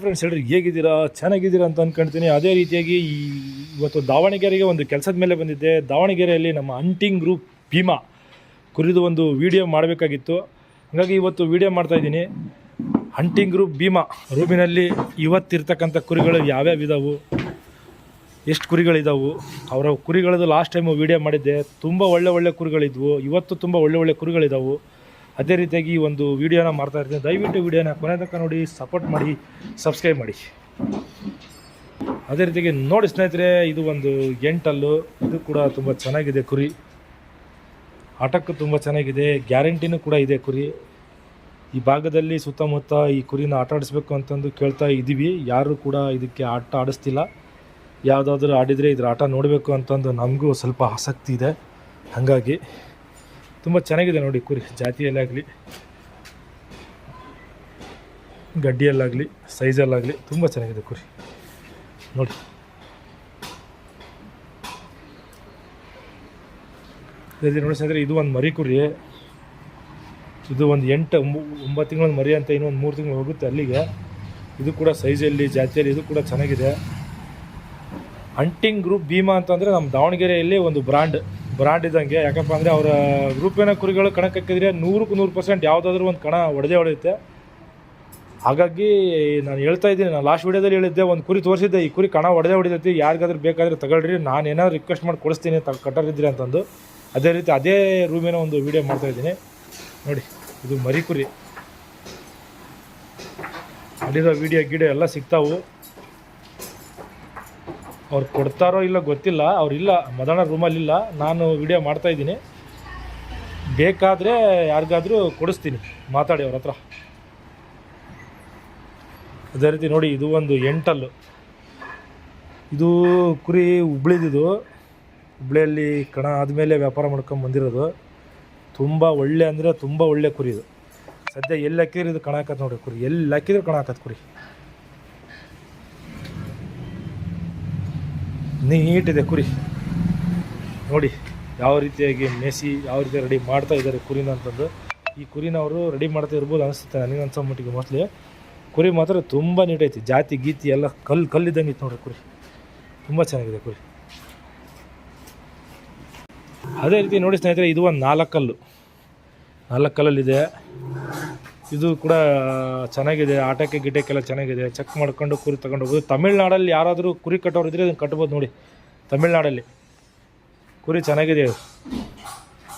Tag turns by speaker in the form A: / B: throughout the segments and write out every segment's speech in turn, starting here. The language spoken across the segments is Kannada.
A: ಫ್ರೆಂಡ್ಸ್ ಹೇಳ್ರಿ, ಹೇಗಿದ್ದೀರಾ? ಚೆನ್ನಾಗಿದ್ದೀರಾ? ಅಂತ ಅಂದ್ಕೊಳ್ತೀನಿ ಅದೇ ರೀತಿಯಾಗಿ ಈ ಇವತ್ತು ದಾವಣಗೆರೆಗೆ ಒಂದು ಕೆಲಸದ ಮೇಲೆ ಬಂದಿದ್ದೆ. ದಾವಣಗೆರೆಯಲ್ಲಿ ನಮ್ಮ ಅಂಟಿಂಗ್ ಗ್ರೂಪ್ ಭೀಮಾ ಕುರಿದು ಒಂದು ವಿಡಿಯೋ ಮಾಡಬೇಕಾಗಿತ್ತು. ಹಾಗಾಗಿ ಇವತ್ತು ವಿಡಿಯೋ ಮಾಡ್ತಾಯಿದ್ದೀನಿ ಹಂಟಿಂಗ್ ಗ್ರೂಪ್ ಭೀಮಾ ರೂಮಿನಲ್ಲಿ ಇವತ್ತಿರ್ತಕ್ಕಂಥ ಕುರಿಗಳು ಯಾವ್ಯಾವ ಇದಾವು? ಎಷ್ಟು ಕುರಿಗಳಿದಾವು? ಅವರ ಕುರಿಗಳದ್ದು ಲಾಸ್ಟ್ ಟೈಮು ವಿಡಿಯೋ ಮಾಡಿದ್ದೆ. ತುಂಬ ಒಳ್ಳೆ ಒಳ್ಳೆ ಕುರಿಗಳಿದ್ವು. ಇವತ್ತು ತುಂಬ ಒಳ್ಳೆ ಒಳ್ಳೆ ಕುರಿಗಳಿದಾವು. ಅದೇ ರೀತಿಯಾಗಿ ಈ ಒಂದು ವೀಡಿಯೋನ ಮಾಡ್ತಾ ಇರ್ತೀನಿ. ದಯವಿಟ್ಟು ವಿಡಿಯೋನ ಕೊನೆ ತನಕ ನೋಡಿ ಸಪೋರ್ಟ್ ಮಾಡಿ ಸಬ್ಸ್ಕ್ರೈಬ್ ಮಾಡಿ. ಅದೇ ರೀತಿಯಾಗಿ ನೋಡಿ ಸ್ನೇಹಿತರೆ, ಇದು ಒಂದು ಎಂಟಲ್ಲು. ಇದು ಕೂಡ ತುಂಬ ಚೆನ್ನಾಗಿದೆ ಕುರಿ. ಆಟಕ್ಕೂ ತುಂಬ ಚೆನ್ನಾಗಿದೆ. ಗ್ಯಾರಂಟಿನೂ ಕೂಡ ಇದೆ ಕುರಿ. ಈ ಭಾಗದಲ್ಲಿ ಸುತ್ತಮುತ್ತ ಈ ಕುರಿನ ಆಟ ಆಡಿಸ್ಬೇಕು ಅಂತಂದು ಕೇಳ್ತಾ ಇದ್ದೀವಿ ಯಾರೂ ಕೂಡ ಇದಕ್ಕೆ ಆಟ ಆಡಿಸ್ತಿಲ್ಲ. ಯಾವುದಾದ್ರೂ ಆಡಿದರೆ ಇದ್ರ ಆಟ ನೋಡಬೇಕು ಅಂತಂದು ನಮಗೂ ಸ್ವಲ್ಪ ಆಸಕ್ತಿ ಇದೆ. ಹಾಗಾಗಿ ತುಂಬ ಚೆನ್ನಾಗಿದೆ ನೋಡಿ ಕುರಿ. ಜಾತಿಯಲ್ಲಾಗಲಿ, ಗಡ್ಡಿಯಲ್ಲಾಗಲಿ, ಸೈಜಲ್ಲಾಗಲಿ ತುಂಬ ಚೆನ್ನಾಗಿದೆ ಕುರಿ. ನೋಡಿ. ಇದೇ ನೋಡಿ ಸ್ನೇಹಿತರೆ, ಇದು ಒಂದು ಮರಿ ಕುರಿ ಇದು ಒಂದು ಎಂಟು, ಒಂಬ- ಒಂಬತ್ತು ತಿಂಗಳ ಮರಿ ಅಂತ ಇನ್ನೊಂದು ಮೂರು ತಿಂಗಳು ಹೋಗುತ್ತೆ ಅಲ್ಲಿಗೆ. ಇದು ಕೂಡ ಸೈಜಲ್ಲಿ, ಜಾತಿಯಲ್ಲಿ ಇದು ಕೂಡ ಚೆನ್ನಾಗಿದೆ. ಹಂಟಿಂಗ್ ಗ್ರೂಪ್ ಭೀಮಾ ಅಂತಂದರೆ ನಮ್ಮ ದಾವಣಗೆರೆಯಲ್ಲಿ ಒಂದು ಬ್ರಾಂಡ್. ಬ್ರಾಂಡ್ ಇದ್ದಂಗೆ. ಯಾಕಪ್ಪ ಅಂದರೆ ಅವರ ಗ್ರೂಪಿನ ಕುರಿಗಳು ಕಣಕ್ಕೆ ಹಾಕಿದ್ರೆ ನೂರಕ್ಕೆ ನೂರು ಪರ್ಸೆಂಟ್ ಯಾವುದಾದ್ರೂ ಒಂದು ಕಣ ಹೊಡೆದೇ ಹೊಡೆಯುತ್ತೆ. ಹಾಗಾಗಿ ನಾನು ಹೇಳ್ತಾ ಇದ್ದೀನಿ, ನಾನು ಲಾಸ್ಟ್ ವೀಡಿಯೋದಲ್ಲಿ ಹೇಳಿದ್ದೆ, ಒಂದು ಕುರಿ ತೋರಿಸಿದ್ದೆ, ಈ ಕುರಿ ಕಣ ಹೊಡೆದೇ ಹೊಡಿತೈತಿ, ಯಾರಿಗಾದ್ರೂ ಬೇಕಾದರೆ ತಗೊಳ್ರಿ, ನಾನು ಏನಾದ್ರು ರಿಕ್ವೆಸ್ಟ್ ಮಾಡಿ ಕೊಡಿಸ್ತೀನಿ ತ ಕಟ್ಟರಿದ್ರಿ ಅಂತಂದು. ಅದೇ ರೀತಿ ಅದೇ ರೂಮಿನ ಒಂದು ವೀಡಿಯೋ ಮಾಡ್ತಾ ಇದ್ದೀನಿ. ನೋಡಿ, ಇದು ಮರಿ ಕುರಿ. ಅಲ್ಲಿರೋ ವೀಡಿಯೋ ಗೀಡಿಯೋ ಎಲ್ಲ ಸಿಗ್ತಾವು. ಅವ್ರು ಕೊಡ್ತಾರೋ ಇಲ್ಲ ಗೊತ್ತಿಲ್ಲ ಅವ್ರಿಲ್ಲ ಮದನ ರೂಮಲ್ಲಿಲ್ಲ ನಾನು ವಿಡಿಯೋ ಮಾಡ್ತಾ ಇದ್ದೀನಿ. ಬೇಕಾದರೆ ಯಾರಿಗಾದರೂ ಕೊಡಿಸ್ತೀನಿ, ಮಾತಾಡಿ ಅವ್ರ ಹತ್ರ. ಅದೇ ರೀತಿ ನೋಡಿ, ಇದು ಒಂದು ಎಂಟಲ್ಲು ಇದು ಕುರಿ ಹುಬ್ಳಿದಿದು. ಹುಬ್ಳಿಯಲ್ಲಿ ಕಣ ಆದಮೇಲೆ ವ್ಯಾಪಾರ ಮಾಡ್ಕೊಂಡು ಬಂದಿರೋದು. ತುಂಬ ಒಳ್ಳೆ ಅಂದರೆ ತುಂಬ ಒಳ್ಳೆ ಕುರಿ ಇದು. ಸದ್ಯ ಎಲ್ಲಿ ಹಾಕಿದ್ರೆ ಇದು ಕಣ ಹಾಕತ್ತೆ ನೋಡಿ ಕುರಿ. ಎಲ್ಲಿ ಹಾಕಿದ್ರೆ ಕಣ ಹಾಕತ್ತೆ ಕುರಿ. ನೀಟಿದೆ ಕುರಿ. ನೋಡಿ, ಯಾವ ರೀತಿಯಾಗಿ ಮೇಸಿ, ಯಾವ ರೀತಿ ರೆಡಿ ಮಾಡ್ತಾ ಇದ್ದಾರೆ ಕುರಿನ ಅಂತಂದು. ಈ ಕುರಿನ ಅವರು ರೆಡಿ ಮಾಡ್ತಾ ಇರ್ಬೋದು ಅನಿಸುತ್ತೆ ನನಗೆ ಅನ್ಸೋ ಮಟ್ಟಿಗೆ ಮೊದಲೇ. ಕುರಿ ಮಾತ್ರ ತುಂಬ ನೀಟೈತಿ ಜಾತಿ, ಗೀತಿ ಎಲ್ಲ ಕಲ್ಲು ಕಲ್ಲಿದ್ದಂಗೆ ಇತ್ತು ನೋಡ್ರಿ ಕುರಿ. ತುಂಬ ಚೆನ್ನಾಗಿದೆ ಕುರಿ. ಅದೇ ರೀತಿ ನೋಡಿ ಸ್ನೇಹಿತರೆ, ಇದು ಒಂದು ನಾಲ್ಕಲ್ಲು. ನಾಲ್ಕು ಕಲ್ಲಲ್ಲಿದೆ ಇದು ಕೂಡ ಚೆನ್ನಾಗಿದೆ. ಆಟಕ್ಕೆ ಗಿಟಕ್ಕೆಲ್ಲ ಚೆನ್ನಾಗಿದೆ. ಚೆಕ್ ಮಾಡ್ಕೊಂಡು ಕುರಿ ತಗೊಂಡು ಹೋಗ್ಬೋದು. ತಮಿಳ್ನಾಡಲ್ಲಿ ಯಾರಾದರೂ ಕುರಿ ಕಟ್ಟೋರು ಇದ್ದರೆ ಅದನ್ನು ಕಟ್ಬೋದು ನೋಡಿ. ತಮಿಳ್ನಾಡಲ್ಲಿ. ಕುರಿ ಚೆನ್ನಾಗಿದೆ.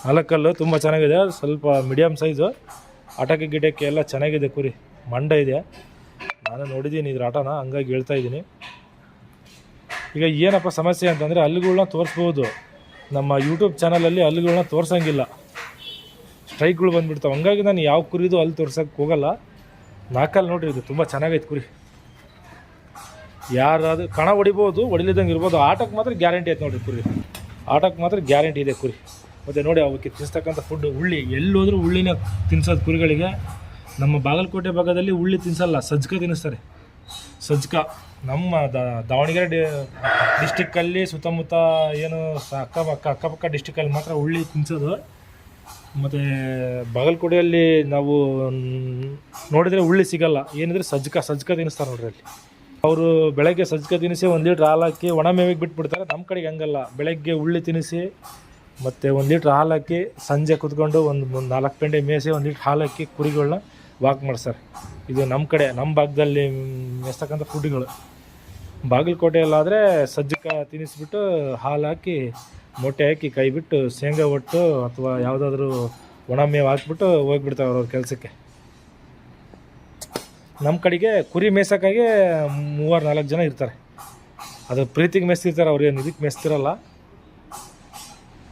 A: ನಾಲ್ಕಲ್ಲು ತುಂಬ ಚೆನ್ನಾಗಿದೆ. ಸ್ವಲ್ಪ ಮೀಡಿಯಮ್ ಸೈಜು ಆಟಕ್ಕೆ ಗಿಡಕ್ಕೆ ಎಲ್ಲ ಚೆನ್ನಾಗಿದೆ ಕುರಿ. ಮಂಡ ಇದೆ. ನಾನು ನೋಡಿದ್ದೀನಿ ಇದ್ರ ಆಟನ. ಹಂಗಾಗಿ ಹೇಳ್ತಾ ಇದ್ದೀನಿ. ಈಗ ಏನಪ್ಪ ಸಮಸ್ಯೆ ಅಂತಂದರೆ ಹಲ್ಲುಗಳ್ನ ತೋರಿಸ್ಬೋದು. ನಮ್ಮ ಯೂಟ್ಯೂಬ್ ಚಾನಲಲ್ಲಿ ಹಲ್ಲುಗಳನ್ನ ತೋರ್ಸಂಗಿಲ್ಲ. ಸ್ಟ್ರೈಕ್ಗಳು ಬಂದ್ಬಿಡ್ತಾವೆ. ಹಂಗಾಗಿ ನಾನು ಯಾವ ಕುರಿದು ಅಲ್ಲಿ ತೋರ್ಸೋಕ್ಕೆ ಹೋಗಲ್ಲ. ನಾಲ್ಕಲ್ಲಿ ನೋಡ್ರಿ ಇದು ತುಂಬ ಚೆನ್ನಾಗೈತೆ ಕುರಿ. ಯಾರಾದ್ರೂ ಕಣ ಹೊಡಿಬೋದು, ಹೊಡಿಲಿದಂಗೆ ಇರ್ಬೋದು. ಆಟಕ್ಕೆ ಮಾತ್ರ ಗ್ಯಾರಂಟಿ ಐತೆ ನೋಡಿರಿ ಕುರಿ. ಆಟಕ್ಕೆ ಮಾತ್ರ ಗ್ಯಾರಂಟಿ ಇದೆ ಕುರಿ. ಮತ್ತು ನೋಡಿ, ಅವಕ್ಕೆ ತಿನ್ನಿಸ್ತಕ್ಕಂಥ ಫುಡ್ ಹುಳ್ಳಿ. ಎಲ್ಲೋದ್ರೂ ಹುಳ್ಳಿನ ತಿನ್ಸೋದು ಕುರಿಗಳಿಗೆ. ನಮ್ಮ ಬಾಗಲಕೋಟೆ ಭಾಗದಲ್ಲಿ ಹುಳ್ಳಿ ತಿನ್ಸಲ್ಲ, ಸಜ್ಕ ತಿನ್ನಿಸ್ತಾರೆ. ಸಜ್ಕ. ನಮ್ಮ ದಾವಣಗೆರೆ ಡಿಸ್ಟಿಕ್ಕಲ್ಲಿ ಸುತ್ತಮುತ್ತ ಏನು ಅಕ್ಕಪಕ್ಕ ಅಕ್ಕಪಕ್ಕ ಡಿಸ್ಟಿಕ್ಕಲ್ಲಿ ಮಾತ್ರ ಹುಳ್ಳಿ ತಿನ್ಸೋದು. ಮತ್ತು ಬಾಗಲಕೋಟೆಯಲ್ಲಿ ನಾವು ನೋಡಿದರೆ ಉಳ್ಳಿ ಸಿಗಲ್ಲ. ಏನಿದ್ರೆ ಸಜ್ಜಕ ಸಜ್ಜಕ ತಿನ್ನಿಸ್ತಾರೆ ನೋಡ್ರಿ ಅಲ್ಲಿ. ಅವರು ಬೆಳಗ್ಗೆ ಸಜ್ಜಕ ತಿನ್ನಿಸಿ ಒಂದು ಲೀಟ್ರ್ ಹಾಲು ಹಾಕಿ ಒಣ ಮೇವಿಗೆ ಬಿಟ್ಬಿಡ್ತಾರೆ. ನಮ್ಮ ಕಡೆಗೆ ಹಂಗಲ್ಲ. ಬೆಳಗ್ಗೆ ಉಳ್ಳಿ ತಿನ್ನಿಸಿ, ಮತ್ತು ಒಂದು ಲೀಟ್ರ್ ಹಾಲು ಸಂಜೆ ಕುತ್ಕೊಂಡು ಒಂದು ನಾಲ್ಕು ಗಂಟೆ ಮೇಸಿ ಒಂದು ಲೀಟ್ರ್ ಹಾಲು ಹಾಕಿ ಕುರಿಗಳನ್ನ ವಾಕ್ ಮಾಡ್ತಾರೆ ಇದು ನಮ್ಮ ಕಡೆ ನಮ್ಮ ಭಾಗದಲ್ಲಿ ಮೇಸ್ತಕ್ಕಂಥ ಫುಡ್ಗಳು. ಬಾಗಲಕೋಟೆಯಲ್ಲಾದರೆ ಸಜ್ಜಕ ತಿನ್ನಿಸ್ಬಿಟ್ಟು ಹಾಲು ಹಾಕಿ ಮೊಟ್ಟೆ ಹಾಕಿ ಕೈ ಬಿಟ್ಟು ಶೇಂಗಾ ಒಟ್ಟು ಅಥವಾ ಯಾವುದಾದ್ರೂ ಒಣ ಮೇವು ಹಾಕ್ಬಿಟ್ಟು ಹೋಗ್ಬಿಡ್ತಾವ್ರ ಅವ್ರ ಕೆಲಸಕ್ಕೆ. ನಮ್ಮ ಕಡೆಗೆ ಕುರಿ ಮೇಯ್ಸೋಕ್ಕಾಗೆ ಮೂವರು ನಾಲ್ಕು ಜನ ಇರ್ತಾರೆ. ಅದು ಪ್ರೀತಿಗೆ ಮೇಯ್ಸ್ತಿರ್ತಾರೆ, ಅವ್ರು ಏನು ಇದಕ್ಕೆ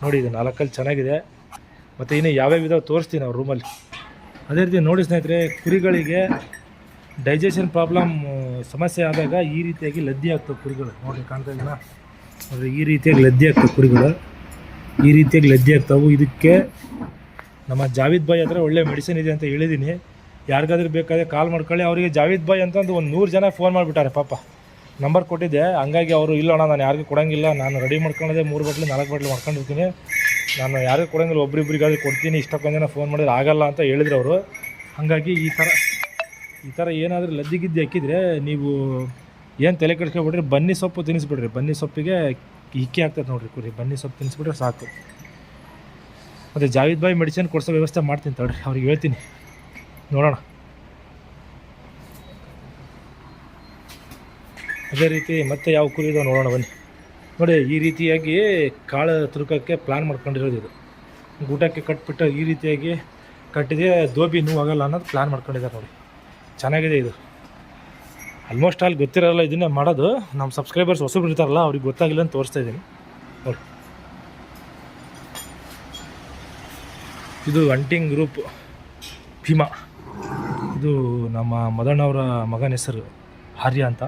A: ನೋಡಿ ಇದು ನಾಲ್ಕಲ್ಲಿ ಚೆನ್ನಾಗಿದೆ. ಮತ್ತು ಇನ್ನು ಯಾವ್ಯಾವ ವಿಧ ತೋರಿಸ್ತೀನಿ ಅವ್ರ ರೂಮಲ್ಲಿ ಅದೇ ರೀತಿ ನೋಡಿ ಸ್ನೇಹಿತರೆ, ಕುರಿಗಳಿಗೆ ಡೈಜೆಷನ್ ಪ್ರಾಬ್ಲಮ್ ಸಮಸ್ಯೆ ಆದಾಗ ಈ ರೀತಿಯಾಗಿ ಲದ್ದಿ ಆಗ್ತವೆ ಕುರಿಗಳು. ನೋಡಿ ಕಾಣ್ತಾ ಇದೆಯಾ ನೋಡಿ ಈ ರೀತಿಯಾಗಿ ಲದ್ದಿ ಆಗ್ತವೆ ಕುರಿಗಳು. ಈ ರೀತಿಯಾಗಿ ಲದ್ದಿ ಆಗ್ತಾವೆ. ಇದಕ್ಕೆ ನಮ್ಮ ಜಾವಿದ್ ಬಾಯ್ ಹತ್ರ ಒಳ್ಳೆ ಮೆಡಿಸಿನ್ ಇದೆ ಅಂತ ಹೇಳಿದ್ದೀನಿ ಯಾರಿಗಾದ್ರೂ ಬೇಕಾದ್ರೆ ಕಾಲ್ ಮಾಡ್ಕೊಳ್ಳಿ. ಅವರಿಗೆ ಜಾವಿದ್ ಬಾಯ್ ಅಂತ ಒಂದು ನೂರು ಜನ ಫೋನ್ ಮಾಡಿಬಿಟ್ಟಾರೆ ಪಾಪ. ನಂಬರ್ ಕೊಟ್ಟಿದ್ದೆ. ಹಂಗಾಗಿ ಅವರು, ಇಲ್ಲ ಅಣ್ಣ, ನಾನು ಯಾರಿಗೂ ಕೊಡೋಂಗಿಲ್ಲ. ನಾನು ರೆಡಿ ಮಾಡ್ಕೊಳ್ಳೋದೆ ಮೂರು ಬಟ್ಲು ನಾಲ್ಕು ಬಟ್ಲು ಮಾಡ್ಕೊಂಡಿರ್ತೀನಿ. ನಾನು ಯಾರಿಗೂ ಕೊಡೋಂಗಿಲ್ಲ. ಒಬ್ರಿಬ್ರಿಗಾದ್ರೂ ಕೊಡ್ತೀನಿ. ಇಷ್ಟಕ್ಕೊಂದು ಜನ ಫೋನ್ ಮಾಡಿದ್ರೆ ಆಗಲ್ಲ ಅಂತ ಹೇಳಿದ್ರು ಅವರು. ಹಾಗಾಗಿ ಈ ಥರ ಈ ಥರ ಏನಾದರೂ ಲದ್ದಿಗಿದ್ದು ಹಾಕಿದರೆ ನೀವು ಏನು ತಲೆ ಕೆಡಿಸ್ಕೊಬಿಡ್ರಿ, ಬನ್ನಿ ಸೊಪ್ಪು ತಿನ್ನಿಸ್ಬಿಡ್ರಿ. ಬನ್ನಿ ಸೊಪ್ಪಿಗೆ ಇಕ್ಕಿ ಆಗ್ತದೆ ನೋಡ್ರಿ ಕುರಿ. ಬನ್ನಿ ಸೊಪ್ಪು ತಿನ್ನಿಸ್ಬಿಟ್ರೆ ಸಾಕು. ಮತ್ತು ಜಾವಿದ್ ಬಾಯಿ ಮೆಡಿಸಿನ್ ಕೊಡಿಸೋ ವ್ಯವಸ್ಥೆ ಮಾಡ್ತೀನಿ ತಡ್ರಿ, ಅವ್ರಿಗೆ ಹೇಳ್ತೀನಿ. ನೋಡೋಣ. ಅದೇ ರೀತಿ ಮತ್ತೆ ಯಾವ ಕುರಿ ಇದಾವೆ ನೋಡೋಣ, ಬನ್ನಿ. ನೋಡಿ, ಈ ರೀತಿಯಾಗಿ ಕಾಳು ತುರುಕಕ್ಕೆ ಪ್ಲ್ಯಾನ್ ಮಾಡ್ಕೊಂಡಿರೋದು ಇದು. ಗೂಟಕ್ಕೆ ಕಟ್ಬಿಟ್ಟು ಈ ರೀತಿಯಾಗಿ ಕಟ್ಟಿದೆ ದೋಬಿ ನೋವು ಆಗಲ್ಲ ಅನ್ನೋದು ಪ್ಲ್ಯಾನ್ ಮಾಡ್ಕೊಂಡಿದ್ದಾರೆ ನೋಡಿ. ಚೆನ್ನಾಗಿದೆ ಇದು. ಆಲ್ಮೋಸ್ಟ್ ಆಲ್ ಗೊತ್ತಿರಲ್ಲ ಇದನ್ನೇ ಮಾಡೋದು. ನಮ್ಮ ಸಬ್ಸ್ಕ್ರೈಬರ್ಸ್ ಹೊಸಬ್ರು ಇರ್ತಾರಲ್ಲ, ಅವ್ರಿಗೆ ಗೊತ್ತಾಗಿಲ್ಲ ಅಂತ ತೋರಿಸ್ತಾ ಇದ್ದೀನಿ. ನೋಡಿ. ಇದು ಅಂಟಿಂಗ್ ಗ್ರೂಪ್ ಭೀಮಾ. ಇದು ನಮ್ಮ ಮದಣ್ಣವರ ಮಗನ ಹೆಸರು ಆರ್ಯ ಅಂತ.